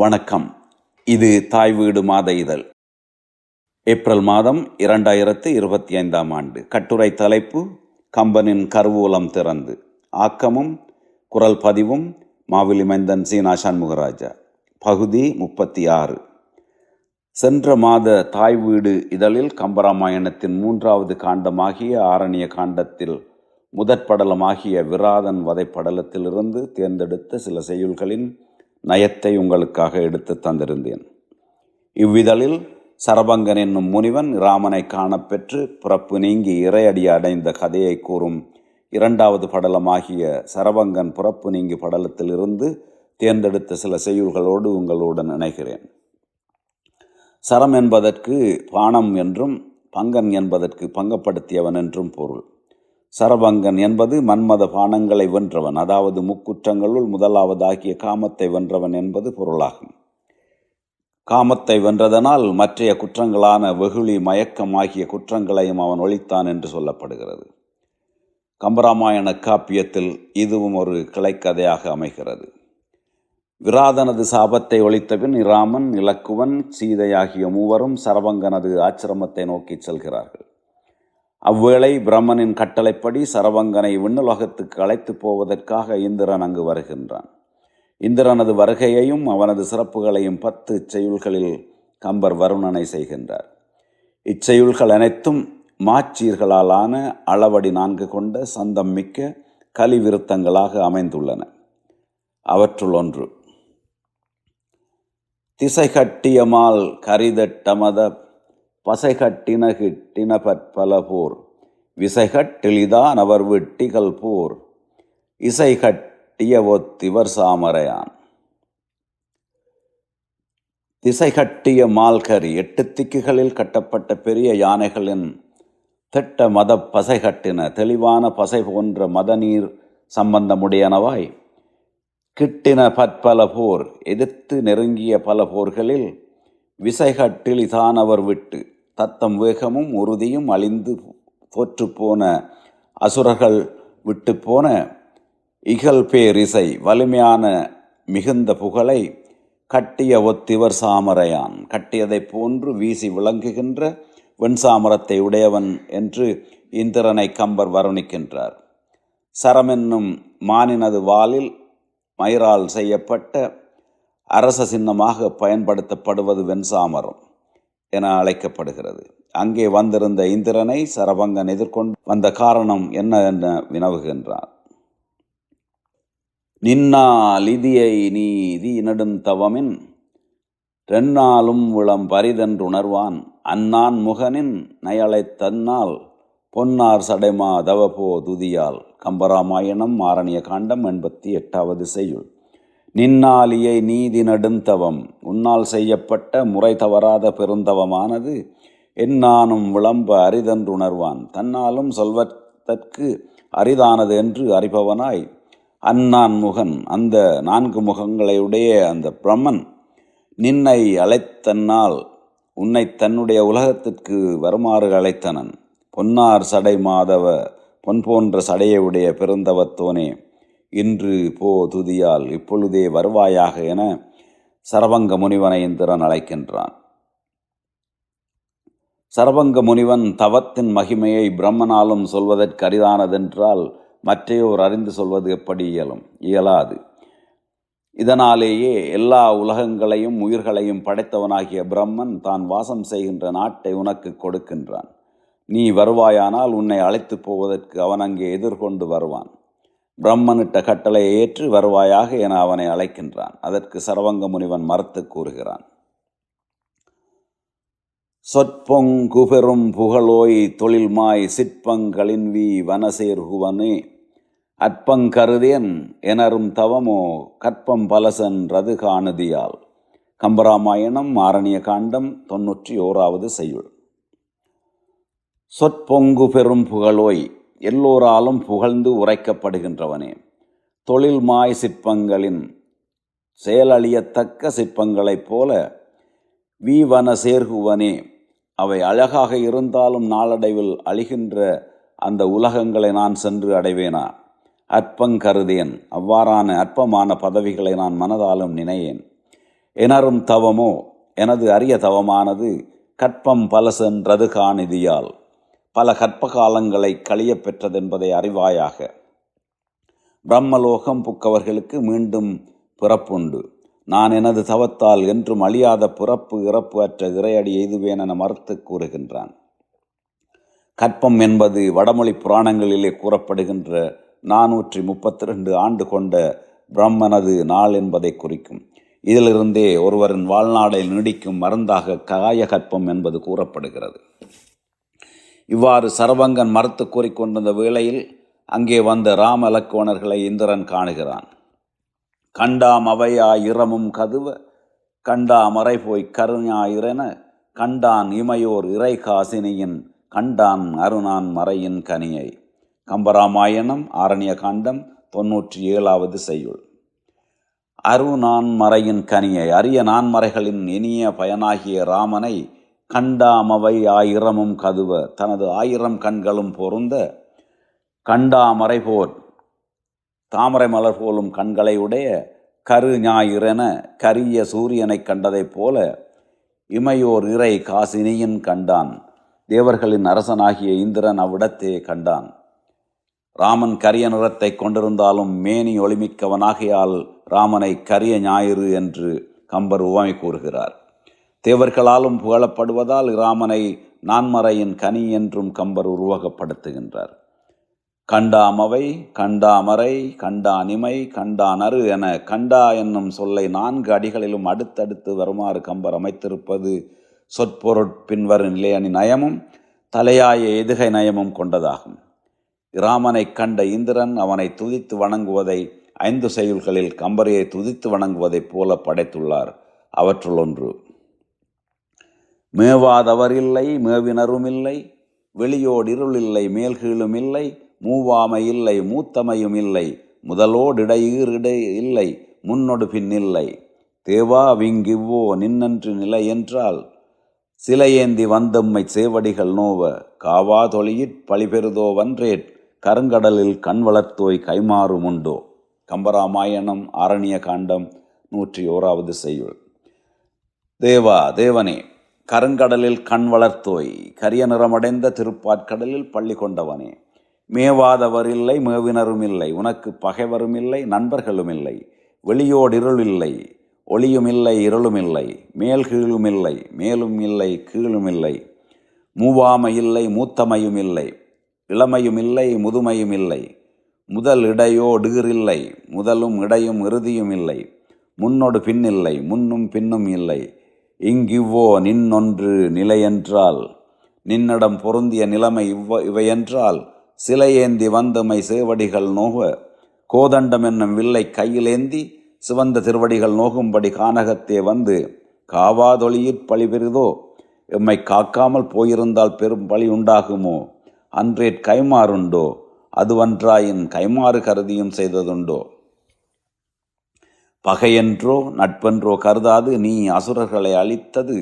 வணக்கம். இது தாய் வீடு மாத இதழ். ஏப்ரல் மாதம் இரண்டாயிரத்து இருபத்தி ஐந்தாம் ஆண்டு. கட்டுரை தலைப்பு கம்பனின் கருவூலம் திறந்து. ஆக்கமும் குரல் பதிவும் மாவிலி மைந்தன் சீனா சண்முகராஜா பகுதி முப்பத்தி ஆறு சென்ற மாத தாய் வீடு இதழில் கம்பராமாயணத்தின் மூன்றாவது காண்டமாகிய ஆரணிய காண்டத்தில் முதற்படலமாகிய விராதன் வதைப்படலத்திலிருந்து தேர்ந்தெடுத்த சில செய்யுள்களின் நயத்தை உங்களுக்காக எடுத்து தந்திருந்தேன். இவ்விதழில் சரபங்கன் என்னும் முனிவன் ராமனை காணப்பெற்று பிறப்பு நீங்கி இறையடி அடைந்த கதையை கூறும் இரண்டாவது படலமாகிய சரபங்கன் பிறப்பு நீங்கி படலத்திலிருந்து தேர்ந்தெடுத்த சில செய்யுள்களோடு உங்களுடன் இணைகிறேன். சரம் என்பதற்கு பானம் என்றும் பங்கன் என்பதற்கு பங்கப்படுத்தியவன் என்றும் பொருள். சரபங்கன் என்பது மன்மத பானங்களை வென்றவன். அதாவது முக்குற்றங்களுள் முதலாவதாகிய காமத்தை வென்றவன் என்பது பொருளாகும். காமத்தை வென்றதனால் மற்றைய குற்றங்களான வெகுளி மயக்கம் ஆகிய குற்றங்களையும் அவன் ஒழித்தான் என்று சொல்லப்படுகிறது. கம்பராமாயண காப்பியத்தில் இதுவும் ஒரு கிளைக்கதையாக அமைகிறது. விராதனது சாபத்தை ஒழித்தபின் இராமன் இலக்குவன் சீதையாகிய மூவரும் சரபங்கனது ஆச்சிரமத்தை நோக்கி செல்கிறார்கள். அவ்வேளை பிரம்மனின் கட்டளைப்படி சரவங்கனை விண்ணுலகத்துக்கு அழைத்து போவதற்காக இந்திரன் அங்கு வருகின்றான். இந்திரனது வருகையையும் அவனது சிறப்புகளையும் பத்து செய்யுள்களில் கம்பர் வருணனை செய்கின்றார். இச்செயுள்கள் அனைத்தும் மாச்சீர்களாலான அளவடி நான்கு கொண்ட சந்தம் மிக்க கலிவிருத்தங்களாக அமைந்துள்ளன. அவற்றுள் ஒன்று திசை கட்டியமால் கரிதட்டமத பசைகட்டின பற்பல போர் விசைகட்டிலிதான் அவர் வெட்டிகள் போர். இசைகட்டிய ஒத்திவர் சாமரையான். திசைகட்டிய மால்கரி எட்டு திக்குகளில் கட்டப்பட்ட பெரிய யானைகளின் திட்ட மத பசை கட்டின தெளிவான பசை போன்ற மத நீர் சம்பந்தமுடையனவாய். கிட்டின பற்பல போர் எதிர்த்து நெருங்கிய பல போர்களில் விசைகட்டிலிதான் அவர் விட்டு. தத்தம் வேகமும் உறுதியும் அழிந்து தோற்றுப்போன அசுரர்கள் விட்டு போன இகழ்பேரிசை வலிமையான மிகுந்த புகழை கட்டிய ஒத்திவர் சாமரையான். கட்டியதைப் போன்று வீசி விளங்குகின்ற வெண்சாமரத்தை உடையவன் என்று இந்திரனை கம்பர் வருணிக்கின்றார். சரமென்னும் மானினது வாலில் மயிரால் செய்யப்பட்ட அரச சின்னமாக பயன்படுத்தப்படுவது வெண்சாமரம். என அழைக்கப்படுகிறது. அங்கே வந்திருந்த இந்திரனை சரபங்கன் எதிர்கொண்டு வந்த காரணம் என்ன என வினவுகின்றார். நின்னா லிதியை நீதி நெடுந்தவமின் ரென்னாலும் விளம் பரிதன்றுணர்வான் அன்னான் முகனின் நயலை தன்னால் பொன்னார் சடைமா தவபோ துதியால் கம்பராமாயணம் ஆரணிய காண்டம் எண்பத்தி எட்டாவது செய்யுள். நின்னாலியை நீதி நடுந்தவம். உன்னால் செய்யப்பட்ட முறை தவறாத பெருந்தவமானது என்னானும் விளம்ப அரிதென்றுணர்வான். தன்னாலும் சொல்வதற்கு அரிதானது என்று அறிபவனாய். அன்னான் முகன் அந்த நான்கு முகங்களையுடைய அந்த பிரம்மன் நின்னை அழைத்தன்னால் உன்னை தன்னுடைய உலகத்திற்கு வருமாறு அழைத்தனன். பொன்னார் சடை மாதவ பொன் போன்ற சடையுடைய பெருந்தவத்தோனே. இன்று போ துதியால் இப்பொழுதே வருவாயாக என சரபங்க முனிவனை இந்திரன் அழைக்கின்றான். சரபங்க முனிவன் தவத்தின் மகிமையை பிரம்மனாலும் சொல்வதற்கு அரிதானதென்றால் மற்றையோர் அறிந்து சொல்வது எப்படி இயலும்? இயலாது. இதனாலேயே எல்லா உலகங்களையும் உயிர்களையும் படைத்தவனாகிய பிரம்மன் தான் வாசம் செய்கின்ற நாட்டை உனக்கு கொடுக்கின்றான். நீ வருவாயானால் உன்னை அழைத்து போவதற்கு அவன் அங்கே எதிர்கொண்டு வருவான். பிரம்மனிட்ட கட்டளையை ஏற்று வருவாயாக என அவனை அழைக்கின்றான். அதற்கு சரவங்க முனிவன் மறுத்து கூறுகிறான். சொற்பொங்குபெரும் புகழோய் தொழில்மாய் சிற்பங்களின்வி வனசேர்குவனே அற்பங்கருதேன் எனரும் தவமோ கற்பம் பலசன் ரது காணதியால் கம்பராமாயணம் ஆரணிய காண்டம் தொன்னூற்றி ஓராவது செய்யுள். சொற்பொங்கு பெரும் புகழோய் எல்லோராலும் புகழ்ந்து உரைக்கப்படுகின்றவனே. தொழில் மாய் சிற்பங்களின் செயலழியத்தக்க சிற்பங்களைப் போல வீவன சேர்குவனே. அவை அழகாக இருந்தாலும் நாளடைவில் அழிகின்ற அந்த உலகங்களை நான் சென்று அடைவேனா? அற்பங்கருதேன் அவ்வாறான அற்பமான பதவிகளை நான் மனதாலும் நினையேன். எனரும் தவமோ? எனது அரிய தவமானது கற்பம் பலசென்றது காணிதியால் பல கற்ப காலங்களை கழியப் பெற்றதென்பதை அறிவாயாக பிரம்மலோகம் புக்கவர்களுக்கு மீண்டும் பிறப்புண்டு. நான் எனது தவத்தால் என்றும் அழியாத பிறப்பு இறப்பு அற்ற இறையடி எய்துவேன் என மறுத்து கூறுகின்றான். கற்பம் என்பது வடமொழி புராணங்களிலே கூறப்படுகின்ற நானூற்றி முப்பத்தி ரெண்டு ஆண்டு கொண்ட பிரம்மனது நாள் என்பதை குறிக்கும். இதிலிருந்தே ஒருவரின் வாழ்நாளை நீடிக்கும் மருந்தாக காய கற்பம் என்பது கூறப்படுகிறது. இவ்வாறு சரவங்கன் மறுத்து கூறிக்கொண்டிருந்த வேளையில் அங்கே வந்த ராம இலக்கோணர்களை இந்திரன் காணுகிறான். கண்டாம் அவையா இரமும் கதுவ கண்டா மறை போய் கருஞாயிரென கண்டான் இமையோர் இறை காசினியின் கண்டான் அருணான் மறையின் கனியை. கம்பராமாயணம் ஆரண்ய காண்டம் தொன்னூற்றி ஏழாவது செய்யுள். அருணான் மறையின் கனியை அரிய நான்மறைகளின் இனிய பயனாகிய ராமனை கண்டாமவை ஆயிரமும் கதுவ. தனது ஆயிரம் கண்களும் பொருந்த கண்டாமரை போர் தாமரை மலர் போலும் கண்களை உடைய கரு ஞாயிறென கரிய சூரியனைக் கண்டதைப் போல இமையோர் இறை காசினியின் கண்டான். தேவர்களின் அரசனாகிய இந்திரன் அவ்விடத்தே கண்டான். ராமன் கரிய நிறத்தை கொண்டிருந்தாலும் மேனி ஒளிமிக்கவனாகையால் ராமனை கரிய ஞாயிறு என்று கம்பர் உவமை கூறுகிறார். தேவர்களாலும் புகழப்படுவதால் ராமனை நான்மறையின் கனி என்றும் கம்பர் உருவகப்படுத்துகின்றார். கண்டாமவை கண்டாமரை கண்டானிமை கண்டானரு என கண்டா என்னும் சொல்லை நான்கு அடிகளிலும் அடுத்தடுத்து வருமாறு கம்பர் அமைத்திருப்பது சொற்பொருட் பின்வரும் நிலையணி நயமும் தலையாய எதுகை நயமும் கொண்டதாகும். இராமனை கண்ட இந்திரன் அவனை துதித்து வணங்குவதை ஐந்து செயல்களில் கம்பரையை துதித்து வணங்குவதைப் போல படைத்துள்ளார். அவற்றுள் ஒன்று மேவாதவர் இல்லை மேவினரும் இல்லை வெளியோடு இருள் இல்லை மேல்கீழும் இல்லை மூவாமை இல்லை மூத்தமையும் இல்லை முதலோடிடையீர் இடை இல்லை முன்னொடு பின் இல்லை தேவா விங்கிவ்வோ நின்னன்று நிலை என்றால் சிலையேந்தி வந்தம்மை சேவடிகள் நோவ காவா தொழியிற் பழிபெருதோ வன்றேட் கருங்கடலில் கண் வளர்த்தோய் கைமாறும் உண்டோ கம்பராமாயணம் ஆரண்ய காண்டம் நூற்றி ஓராவது செய்யுள். தேவா தேவனே கருங்கடலில் கண் வளர்த்தோய் கரிய நிறமடைந்த திருப்பாற்கடலில் பள்ளி கொண்டவனே. மேவாதவர் இல்லை மேவினரும் இல்லை உனக்கு பகைவரும் இல்லை நண்பர்களும் இல்லை வெளியோடு இருள் இல்லை ஒளியும் இல்லை இருளும் இல்லை மேல் கீழும் இல்லை மேலும் இல்லை கீழும் இல்லை மூவாமை இல்லை மூத்தமையும் இல்லை இளமையும் இல்லை முதுமையும் இல்லை முதல் இடையோடு இல்லை முதலும் இடையும் இறுதியும் இல்லை முன்னோடு பின்னில்லை முன்னும் பின்னும் இல்லை இங்கிவ்வோ நின்னொன்று நிலையென்றால் நின்னிடம் பொருந்திய நிலைமை இவ்வ இவையென்றால் சிலையேந்தி வந்தமை சேவடிகள் நோக கோதண்டம் என்னும் வில்லை கையிலேந்தி சிவந்த திருவடிகள் நோகும்படி கானகத்தே வந்து காவாதொழியிற் பழி பெரிதோ எம்மை காக்காமல் போயிருந்தால் பெரும் பழி உண்டாகுமோ அன்றேற் கைமாறுண்டோ அதுவன்றாயின் கைமாறு கருதியும் செய்ததுண்டோ. பகையென்றோ நட்பென்றோ கருதாது நீ அசுரர்களை அழித்தது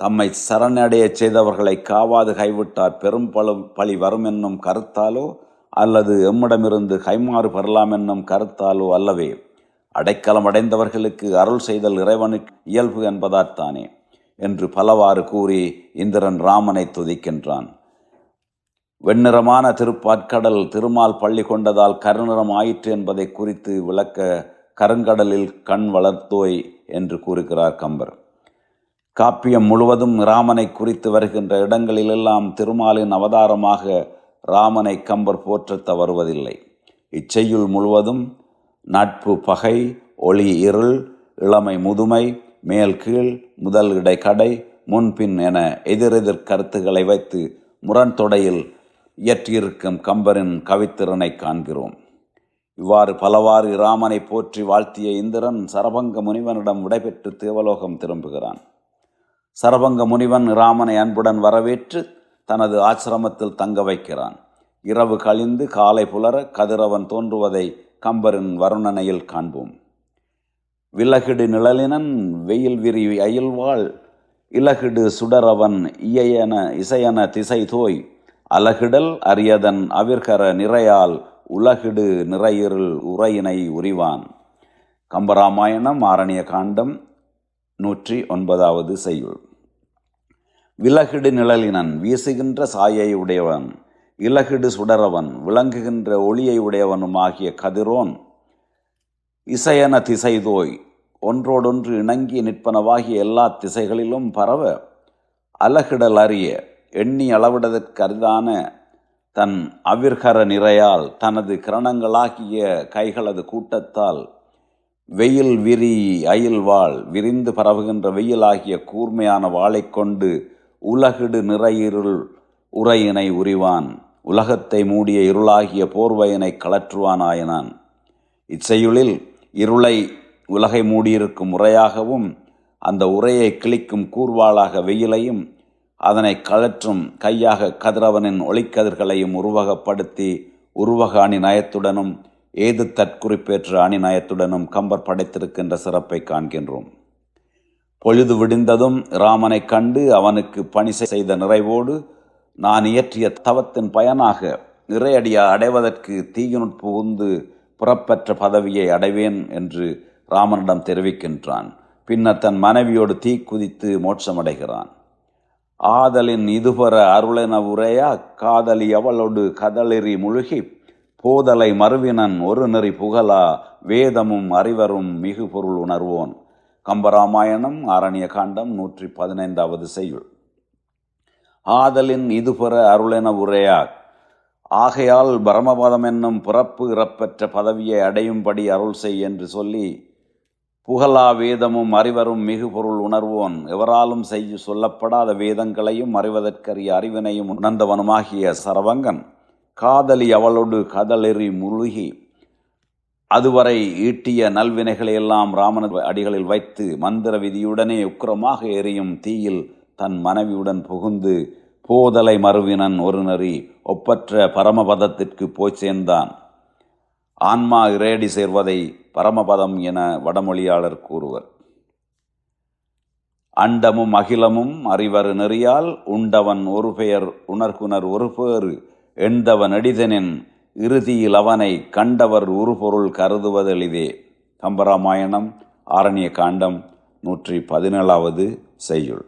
தம்மை சரணடையச் செய்தவர்களை காவாது கைவிட்டார். பெரும் பழு பழி வரும் என்னும் கருத்தாலோ அல்லது எம்மிடமிருந்து கைமாறு பெறலாம் என்னும் கருத்தாலோ அல்லவே. அடைக்கலம் அடைந்தவர்களுக்கு அருள் செய்தல் இறைவனுக்கு இயல்பு என்பதாற்றானே என்று பலவாறு கூறி இந்திரன் ராமனை துதிக்கின்றான். வெண்ணிறமான திருப்பாற்கடல் திருமால் பள்ளி கொண்டதால் கருநிறம் ஆயிற்று என்பதை குறித்து விளக்க கருங்கடலில் கண் வளர்த்தோய் என்று கூறுகிறார் கம்பர். காப்பியம் முழுவதும் ராமனை குறித்து வருகின்ற இடங்களிலெல்லாம் திருமாலின் அவதாரமாக ராமனை கம்பர் போற்ற தவறுவதில்லை. இச்செய்யுள் முழுவதும் நட்பு பகை ஒளி இருள் இளமை முதுமை மேல் கீழ் முதல் இடை கடை முன்பின் என எதிரெதிர் கருத்துக்களை வைத்து முரண்தொடையில் இயற்றியிருக்கும் கம்பரின் கவித்திறனை காண்கிறோம். இவ்வாறு பலவாறு இராமனை போற்றி வாழ்த்திய இந்திரன் சரபங்க முனிவனிடம் விடைபெற்று தேவலோகம் திரும்புகிறான். சரபங்க முனிவன் இராமனை அன்புடன் வரவேற்று தனது ஆசிரமத்தில் தங்க வைக்கிறான். இரவு கழிந்து காலை புலர கதிரவன் தோன்றுவதை கம்பரின் வருணனையில் காண்போம். விலகிடு நிழலினன் வெயில் விரி அயில்வாள் இலகிடு சுடரவன் இயையன இசையன திசை தோய் அலகிடல் அரியதன் அவிர்கர நிறையால் உலகிடு நிறையிருள் உரையினை உரிவான். கம்பராமாயணம் ஆரணிய காண்டம் நூற்றி ஒன்பதாவது செய்யுள். விலகிடு நிழலினன் வீசுகின்ற சாயை உடையவன் இலகிடு சுடரவன் விளங்குகின்ற ஒளியை உடையவனுமாகிய கதிரோன் இசையன திசைதோய் ஒன்றோடொன்று இணங்கி நிற்பனவாகிய எல்லா திசைகளிலும் பரவ அலகிடல் அறிய எண்ணி அளவிடதற்கரிதான தன் அவிர்கர நிறையால் தனது கிரணங்களாகிய கைகளது கூட்டத்தால் வெயில் விரி அயில் வாழ் விரிந்து பரவுகின்ற வெயிலாகிய கூர்மையான வாளைக் கொண்டு உலகிடு நிறையிருள் உரையினை உரிவான். உலகத்தை மூடிய இருளாகிய போர்வையினை கலற்றுவானாயினான் இச்செயுளில் இருளை உலகை மூடியிருக்கும் உரையாகவும் அந்த உரையை கிழிக்கும் கூர்வாளாக வெயிலையும் அதனை கழற்றும் கையாக கதிரவனின் ஒளிக்கதிர்களையும் உருவகப்படுத்தி உருவக அணிநயத்துடனும் ஏது தற்குறிப்பேற்ற அணிநயத்துடனும் கம்பர் படைத்திருக்கின்ற சிறப்பை காண்கின்றோம். பொழுது விடிந்ததும் ராமனைக் கண்டு அவனுக்கு பணி செய்த நிறைவோடு நான் இயற்றிய தவத்தின் பயனாக இறையடியா அடைவதற்கு தீயினுட் புகுந்து புறப்பெற்ற பதவியை அடைவேன் என்று ராமனிடம் தெரிவிக்கின்றான். பின்னர் தன் மனைவியோடு தீ குதித்து மோட்சமடைகிறான். ஆதலின் இதுபெற அருளென உரையா காதலி அவளோடு கதளெறி முழுகி போதலை மறுவினன் ஒரு நெறி புகழா வேதமும் அறிவரும் மிகு பொருள் உணர்வோன். கம்பராமாயணம் ஆரண்ய காண்டம் நூற்றி பதினைந்தாவது செய்யுள். ஆதலின் இதுபெற அருளென உரையா ஆகையால் பரமபதம் என்னும் பிறப்பு இறப்பெற்ற பதவியை அடையும்படி அருள் செய் என்று சொல்லி புகழா வேதமும் அறிவரும் மிகு பொருள் உணர்வோன். எவராலும் செய்ய சொல்லப்படாத வேதங்களையும் அறிவதற்கரிய அறிவினையும் உணர்ந்தவனுமாகிய சரவங்கன் காதலி அவளோடு கதலெறி முழுகி அதுவரை ஈட்டிய நல்வினைகளை எல்லாம் ராமன் அடிகளில் வைத்து மந்திர விதியுடனே உக்கிரமாக எரியும் தீயில் தன் மனைவியுடன் புகுந்து போதலை மறுவினன் ஒரு நெறி ஒப்பற்ற பரமபதத்திற்கு போய் சேர்ந்தான். ஆன்மா இறையடி சேர்வதை பரமபதம் என வடமொழியாளர் கூறுவர். அண்டமும் அகிலமும் அறிவர் நெறியால் உண்டவன் ஒரு பெயர் உணர்குனர் ஒரு பேறு எண்தவன் எடிதனின் இறுதியில் அவனை கண்டவர் உருபொருள் கருதுவதெளிதே கம்பராமாயணம் ஆரண்ய காண்டம் நூற்றி பதினேழாவது செய்யுள்.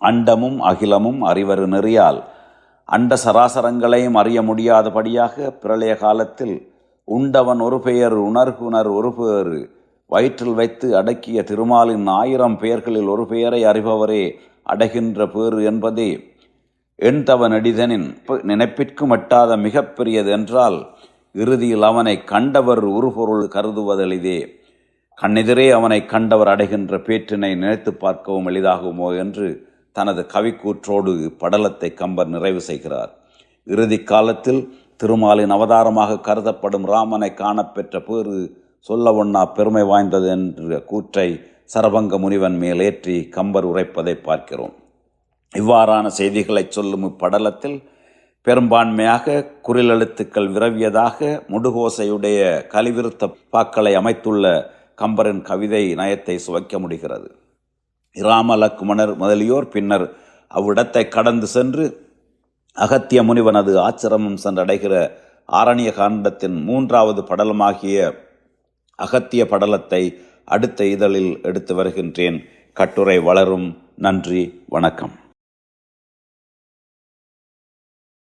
அண்டமும் அகிலமும் அறிவரு நெறியால் அண்ட சராசரங்களையும் அறிய முடியாதபடியாக பிரளய காலத்தில் உண்டவன் ஒரு பெயர் உணர்குணர் ஒரு பெயர் வயிற்றில் வைத்து அடக்கிய திருமாலின் ஆயிரம் பெயர்களில் ஒரு பெயரை அறிபவரே அடைகின்ற பேறு என்பதே. எண்தவன் அடிதனின் நினைப்பிற்கும் எட்டாத மிகப்பெரியது என்றால் இறுதியில் அவனை கண்டவர் உருபொருள் கருதுவதெளிதே. கண்ணெதிரே அவனை கண்டவர் அடைகின்ற பேற்றினை நினைத்து பார்க்கவும் எளிதாகுமோ என்று தனது கவிக்கூற்றோடு படலத்தை கம்பர் நிறைவு செய்கிறார். இறுதி காலத்தில் திருமாலின் அவதாரமாக கருதப்படும் ராமனை காணப்பெற்ற பேறு சொல்லவொண்ணா பெருமை வாய்ந்தது என்ற கூற்றை சரபங்க முனிவன் மேலேற்றி ஏற்றி கம்பர் உரைப்பதை பார்க்கிறோம். இவ்வாறான செய்திகளை சொல்லும் இப்படலத்தில் பெரும்பான்மையாக குரிலெழுத்துக்கள் விரவியதாக முடுகோசையுடைய கலிவிருத்த பாக்களை அமைத்துள்ள கம்பரின் கவிதை நயத்தை சுவைக்க முடிகிறது. இராமலக்குமணர் முதலியோர் பின்னர் அவ்விடத்தை கடந்து சென்று அகத்திய முனிவனது ஆச்சிரமம் சென்றடைகிற ஆரண்ய காண்டத்தின் மூன்றாவது படலமாகிய அகத்திய படலத்தை அடுத்த இதழில் எடுத்து வருகின்றேன். கட்டுரை வளரும். நன்றி. வணக்கம்.